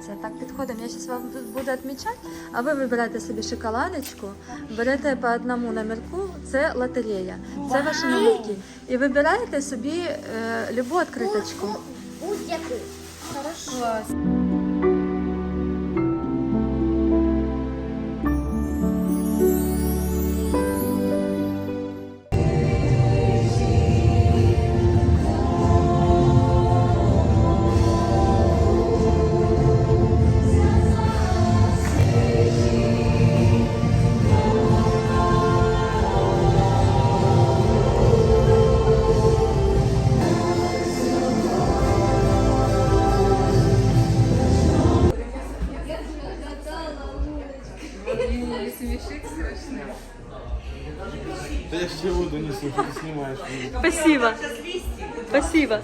номінація. Так, підходимо. Я зараз вам буду відмічати, а ви вибираєте собі шоколадочку, берете по одному номерку, це лотерея. Це ваші номерки. І вибираєте собі е, любу відкриточку. Будь-яку. Хорошо. Да я ще воду несу, що ти знімаєш. Спасибо. Спасибо.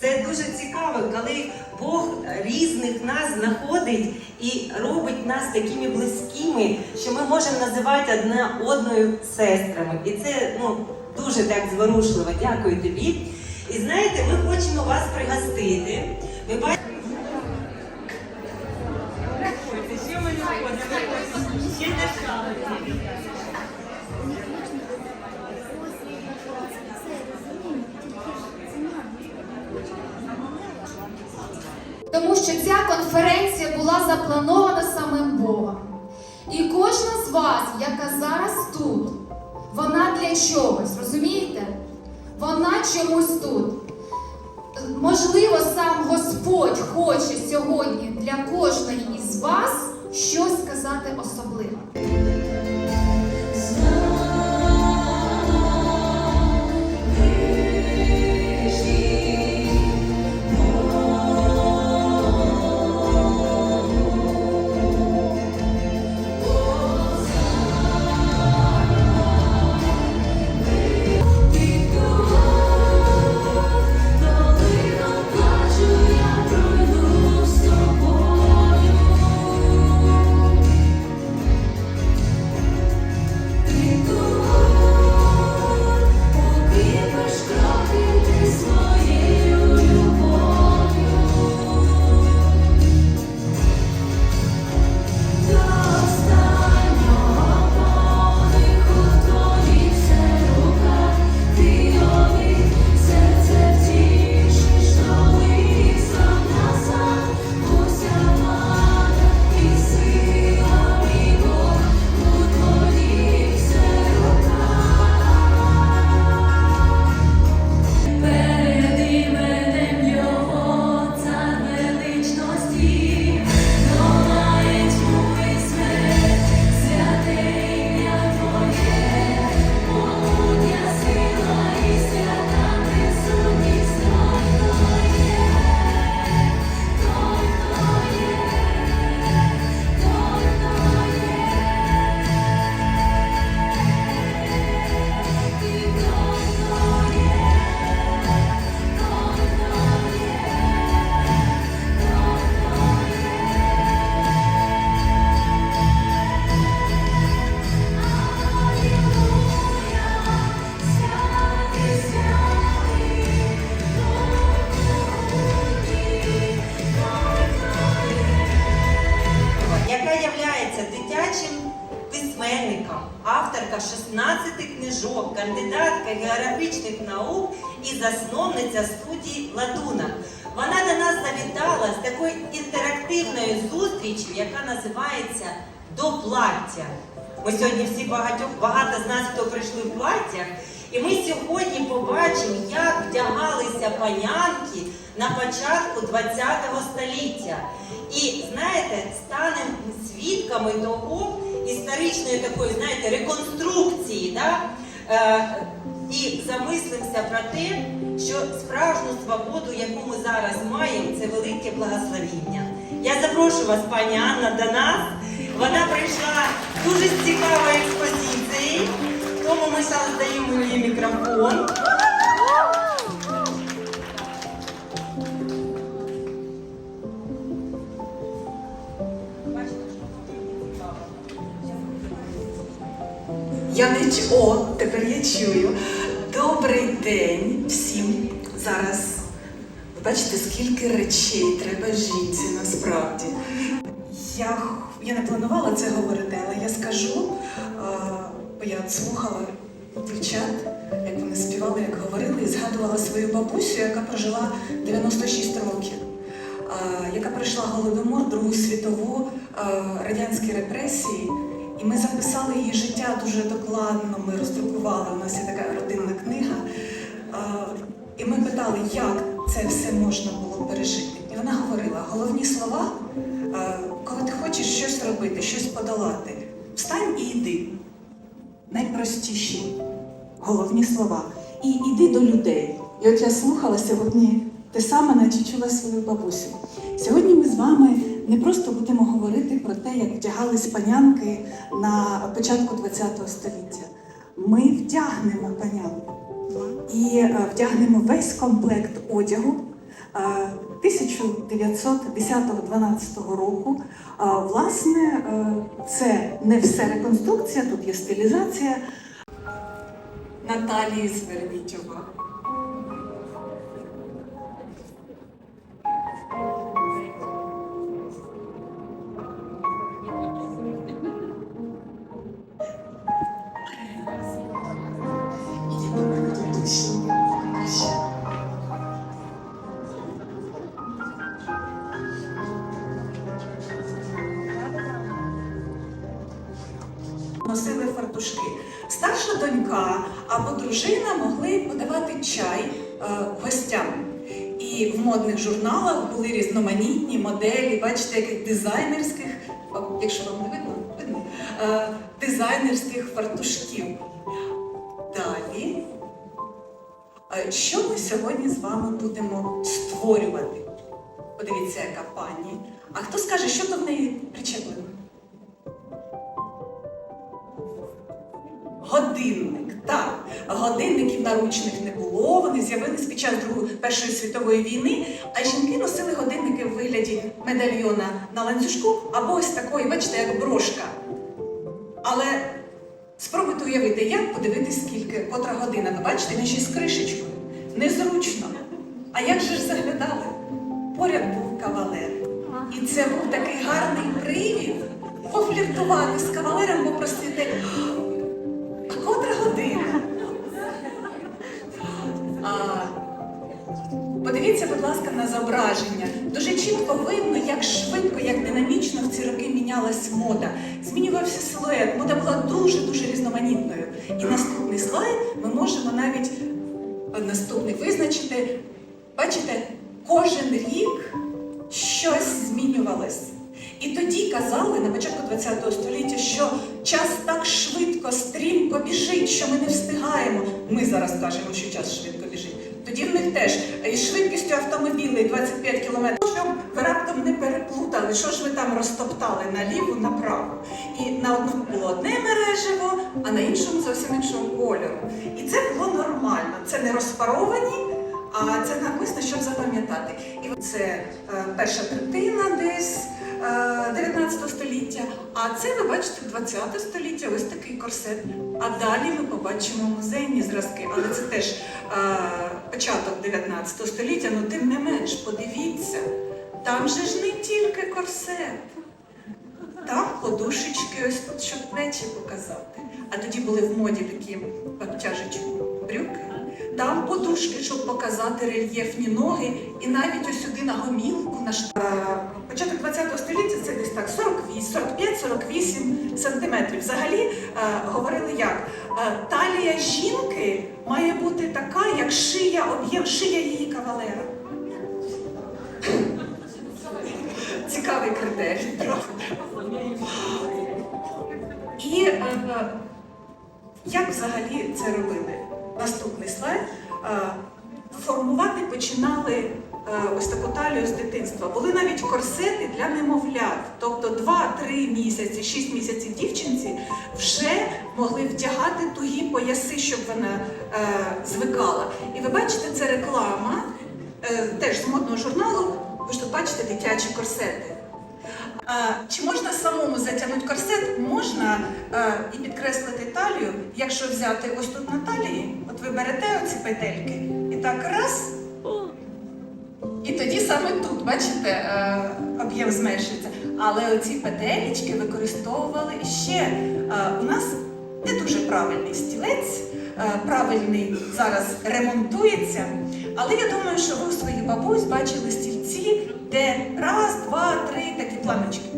Це дуже цікаво, коли Бог різних нас знаходить і робить нас такими близькими, що ми можемо називати одна одною сестрами. І це ну, дуже так зворушливо. Дякую тобі. І знаєте, ми хочемо вас пригостити. Ви бачите. Тому що ця конференція була запланована самим Богом. І кожна з вас, яка зараз тут, вона для чогось, розумієте? Вона чомусь тут. Можливо, сам Господь хоче сьогодні для кожної із вас щось сказати особливе. Являється дитячим письменником, авторка 16 книжок, кандидатка географічних наук і засновниця студії Латуна. Вона до нас завітала з такою інтерактивною зустрічю, яка називається До плаття. Ми сьогодні всі багатьох, багато з нас, хто прийшли в платтях, і ми сьогодні побачимо, як вдягалися панянки на початку ХХ століття. І знаєте, станемо свідками того історичної такої, знаєте, реконструкції, да? е, і замислимося про те, що справжню свободу, яку ми зараз маємо, це велике благословіння. Я запрошую вас, пані Анна, до нас. Вона прийшла дуже з цікавою експозицією, тому ми зараз даємо їй мікрофон. Я не чу... О, тепер я чую. Добрий день всім. Зараз ви Бачите, скільки речей треба жінці насправді. Я, я не планувала це говорити, але я скажу, а, я слухала дівчат, як вони співали, як говорили, і згадувала свою бабусю, яка прожила 96 років, яка пройшла голодомор, Другу світову, радянські репресії. І ми записали її життя дуже докладно, ми роздрукували, у нас є така родинна книга. І ми питали, як це все можна було пережити. І вона говорила: головні слова, коли ти хочеш щось робити, щось подолати, встань і йди. Найпростіші головні слова. І йди до людей. І от я слухала сьогодні те саме, наче чула свою бабусю. Сьогодні ми з вами не просто будемо говорити про те, як вдягались панянки на початку ХХ століття. Ми вдягнемо панянку і е, вдягнемо весь комплект одягу 1910-12 року. Е, Власне, е, це не все реконструкція, тут є стилізація. Наталії зверніть увагу. Модних журналах були різноманітні моделі, бачите, яких дизайнерських, якщо вам не видно, видно е, дизайнерських фартушків. Далі. Е, Що ми сьогодні з вами будемо створювати? Подивіться, яка пані. А хто скаже, що в неї причеплено? Годинник. Так, годинників наручних не було. Вони з'явились під час Другої Першої світової війни, а жінки носили годинники в вигляді медальйона на ланцюжку або ось такої, бачите, як брошка. Але спробуйте уявити, як подивитись, скільки, котра година. Ви бачите, він ще з кришечкою. Незручно. А як же ж заглядали? Поряд був кавалер. І це був такий гарний привід пофліртувати з кавалером, попросити. А котра година? Подивіться, будь ласка, на зображення. Дуже чітко видно, як швидко, як динамічно в ці роки мінялась мода. Змінювався силует. Мода була дуже-дуже різноманітною. І наступний слайд ми можемо навіть е, наступний визначити. Бачите, кожен рік щось змінювалось. І тоді казали на початку ХХ століття, що час так швидко, стрімко біжить, що ми не встигаємо. Ми зараз кажемо, що час швидко біжить. Тоді в них теж із швидкістю автомобільної 25 км, щоб ви раптом не переплутали, що ж ви там розтоптали наліво, направо. І на одному було одне мережево, а на іншому зовсім іншого кольору. І це було нормально. Це не розпаровані. А це навмисно, щоб запам'ятати. І це е, перша третина десь е, 19 століття. А це ви бачите 20 століття, ось такий корсет. А далі ми побачимо музейні зразки, але це теж е, початок 19 століття. Ну тим не менш, подивіться, там же ж не тільки корсет. Там подушечки, ось тут, щоб плечі показати. А тоді були в моді такі обтяжечі брюки. Там подушки, щоб показати рельєфні ноги, і навіть ось сюди на гомілку на шт- Е, Початок 20 століття це десь так 45-48 сантиметрів. Взагалі е, говорили як Е, талія жінки має бути така, як шия, об'єм шия її кавалера. Цікавий критерій. І як взагалі це робили? Наступний слайд. Е, Формувати починали е, ось таку талію з дитинства. Були навіть корсети для немовлят. Тобто 2-3 місяці, 6 місяців дівчинці вже могли вдягати тугі пояси, щоб вона е, звикала. І ви бачите, це реклама е, теж з модного журналу. Ви ж тут бачите дитячі корсети. Чи можна самому затягнути корсет? Можна і підкреслити талію, якщо взяти ось тут на талії, от ви берете оці петельки і так раз, І тоді саме тут, бачите, об'єм зменшується. Але оці петелечки використовували ще. У нас не дуже правильний стілець, правильний зараз ремонтується. Але я думаю, що ви у своїх бабусь бачили стільці, де раз, два, три такі планочки.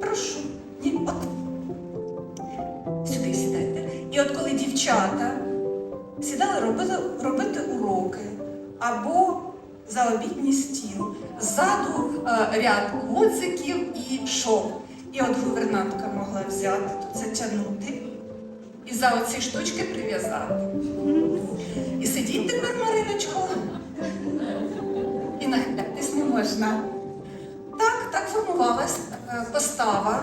Прошу. Ні, от. Сюди сідайте. І от коли дівчата сідали робити, робити уроки або за обідній стіл, ззаду е, ряд гудзиків і шов. І от гувернантка могла взяти тут затягнути і за оці штучки прив'язати. І сидіть тепер, Мариночко. І нахилятись не можна. Так, так формувалась е, постава.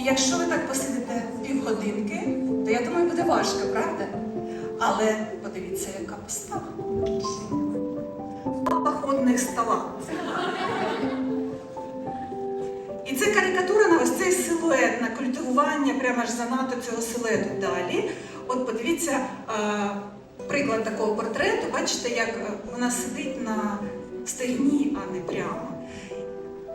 І якщо ви так посидите півгодинки, то я думаю, буде важко, правда? Але подивіться, яка постава. Походних стола. І це карикатура на ось цей силует, на культивування прямо аж занадто цього силуету далі. От подивіться е, приклад такого портрету. Бачите, як е, вона сидить на стегні, а не прямо.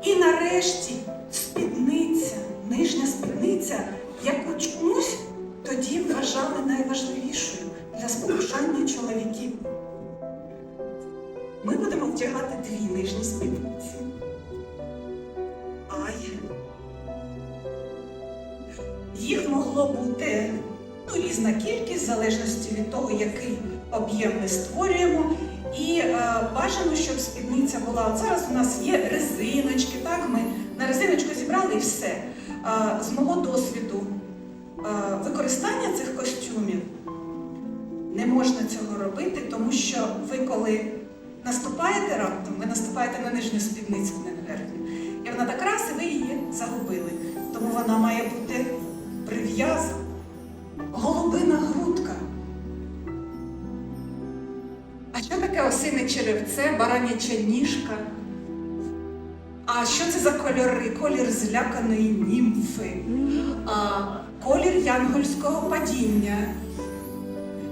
І нарешті спідниця, нижня спідниця, яку чомусь тоді вважали найважливішою для спокушання чоловіків. Ми будемо вдягати дві нижні спідниці. Ай. Їх могло бути ну, різна кількість, в залежності від того, який об'єм ми створюємо. І е, бажано, щоб спідниця була. От зараз у нас є резиночки, так? Ми на резиночку зібрали і все. Е, з мого досвіду е, використання цих костюмів не можна цього робити, тому що ви, коли наступаєте раптом, ви наступаєте на нижню спідницю, не на верхню. І вона так раз, і ви її загубили. Тому вона має бути прив'язана. Голубина грудка. А що таке осине черевце, бараняча ніжка? А що це за кольори? Колір зляканої німфи, а, колір янгольського падіння.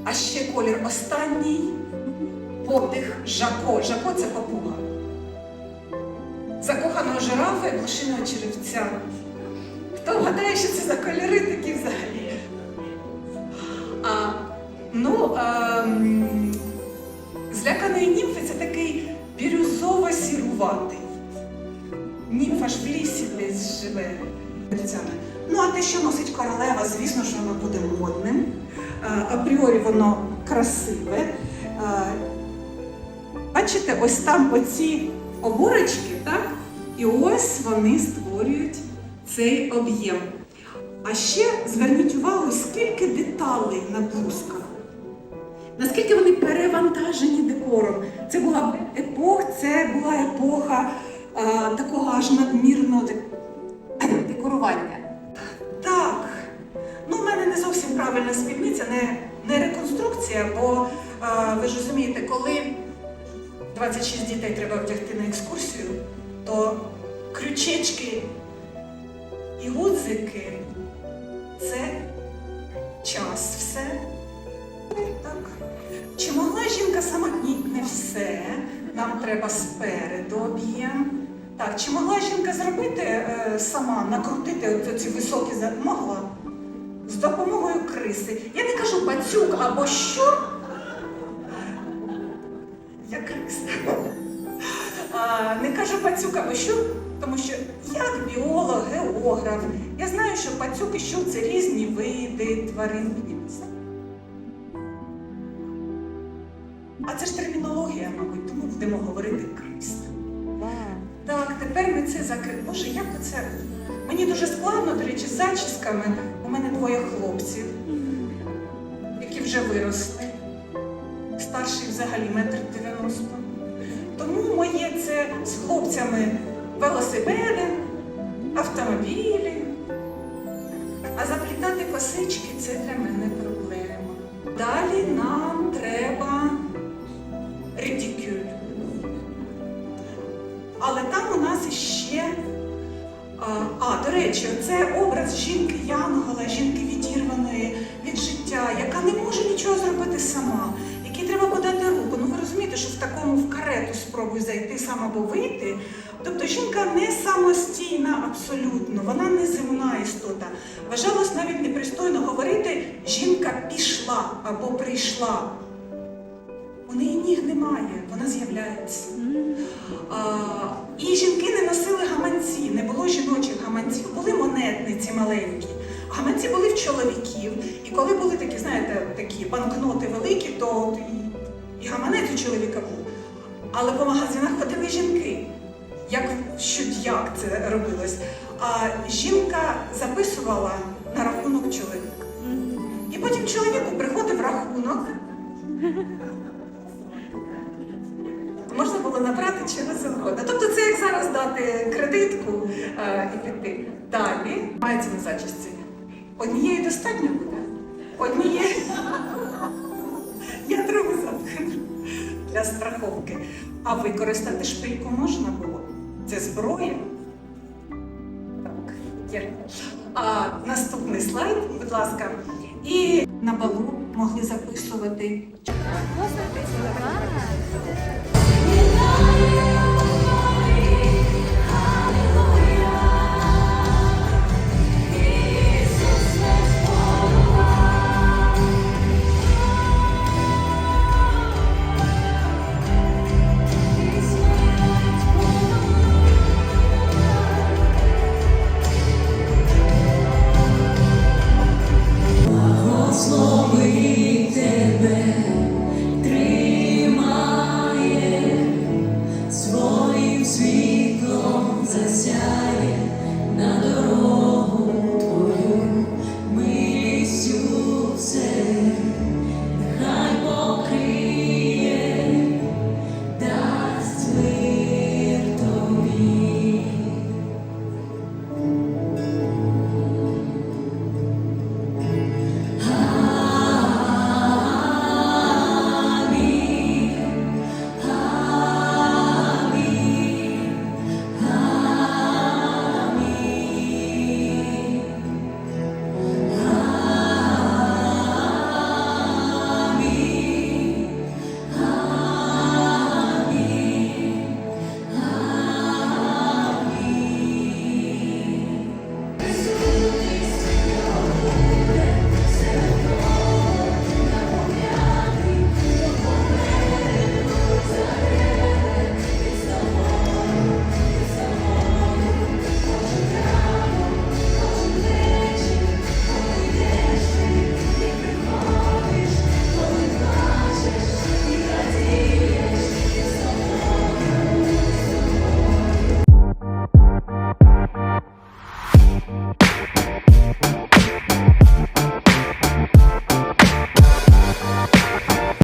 А ще колір останній подих Жако. Жако це папуга. Закоханого жирафа і блошиного черевця. Хто вгадає, що це за кольори такі взагалі? А, ну, ем, зляканої німфи це такий бірюзово-сіруватий. Німфа ж в лісі десь живе. Ну, а те, що носить королева, звісно, що воно буде модним. Апріорі воно красиве. Бачите, ось там оці оборочки, так? І ось вони створюють цей об'єм. А ще зверніть увагу, скільки деталей на блузках. Наскільки вони перевантажені декором. Це була епох, це була епоха е, такого аж надмірного де- декорування. Так, ну в мене не зовсім правильна спідниця, не, не реконструкція, бо е, ви ж розумієте, коли 26 дітей треба вдягти на екскурсію, то крючечки і гудзики це час все. Так. Чи могла жінка сама? Ні, не все. Нам треба спереду об'єм. Так, чи могла жінка зробити е, сама, накрутити ці високі. Могла. З допомогою криси. Я не кажу пацюк або що. Я криса. Не кажу пацюк або що, тому що як біолог, географ, я знаю, що пацюк і щук це різні види тварин. А це ж термінологія, мабуть, тому будемо говорити криса. Так, тепер ми це закрили. Боже, як оце? Мені дуже складно, до речі, з зачісками. У мене двоє хлопців, які вже виросли. Старший взагалі метр дев'яносто. Тому моє це з хлопцями велосипеди, автомобілі. А заплітати косички це для мене проблема. Далі нам Але там у нас іще. А, до речі, це образ жінки Янгола, жінки відірваної від життя, яка не може нічого зробити сама, якій треба подати руку. Ну ви розумієте, що в такому в карету спробуй зайти сам або вийти. Тобто жінка не самостійна абсолютно, вона не земна істота. Вважалось навіть непристойно говорити жінка пішла або прийшла. У немає, вона з'являється. І жінки не носили гаманці, не було жіночих гаманців, були монетниці маленькі. Гаманці були в чоловіків. І коли були такі, знаєте, такі банкноти великі, то і, і гаманець у чоловіка був. Але по магазинах ходили жінки. Як що як це робилось? А жінка записувала на рахунок чоловіка. І потім чоловіку приходив рахунок. Чого завгодно. Тобто це як зараз дати кредитку е, і піти. Далі мається на зачісті. Однієї достатньо буде. Однієї. Я другу замкну для страховки. А використати шпильку можна було? Це зброя. Так. А наступний слайд, будь ласка. І на балу могли записувати Thank you.